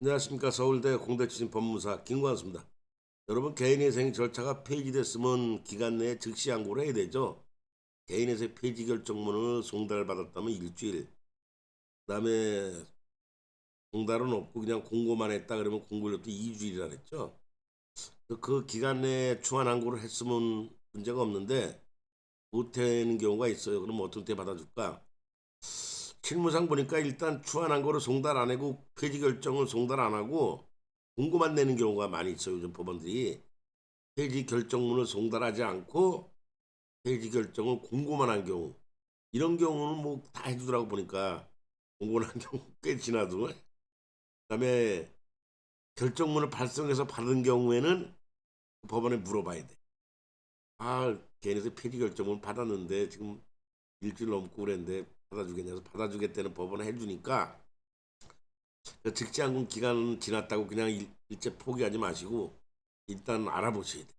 안녕하십니까 서울대 공대 출신 법무사 김광수입니다. 여러분 개인회생 절차가 폐지됐으면 기간 내에 즉시 항고를 해야 되죠. 개인회생 폐지 결정문을 송달을 받았다면 일주일 그 다음에 송달은 없고 그냥 공고만 했다 그러면 공고일도 2주일이라 그랬죠. 그- 그 기간 내에 추한 항고를 했으면 문제가 없는데 못하는 경우가 있어요. 그럼 어떻게 받아줄까? 실무상 보니까 일단 추한한 거를 송달 안 하고 폐지 결정을 송달 안 하고 공고만 내는 경우가 많이 있어요. 요즘 법원들이 폐지 결정문을 송달하지 않고 폐지 결정을 공고만 한 경우 이런 경우는 뭐 다 해주더라고 보니까 공고만 한 경우 꽤 지나도 그다음에 결정문을 발송해서 받은 경우에는 법원에 물어봐야 돼. 아, 걔네들 폐지 결정문 받았는데 지금 일주일 넘고 그랬는데 받아주겠냐서 받아주겠다는 법원에 해주니까 그 직장군 기간 지났다고 그냥 일, 일제 포기하지 마시고 일단 알아보셔야 돼.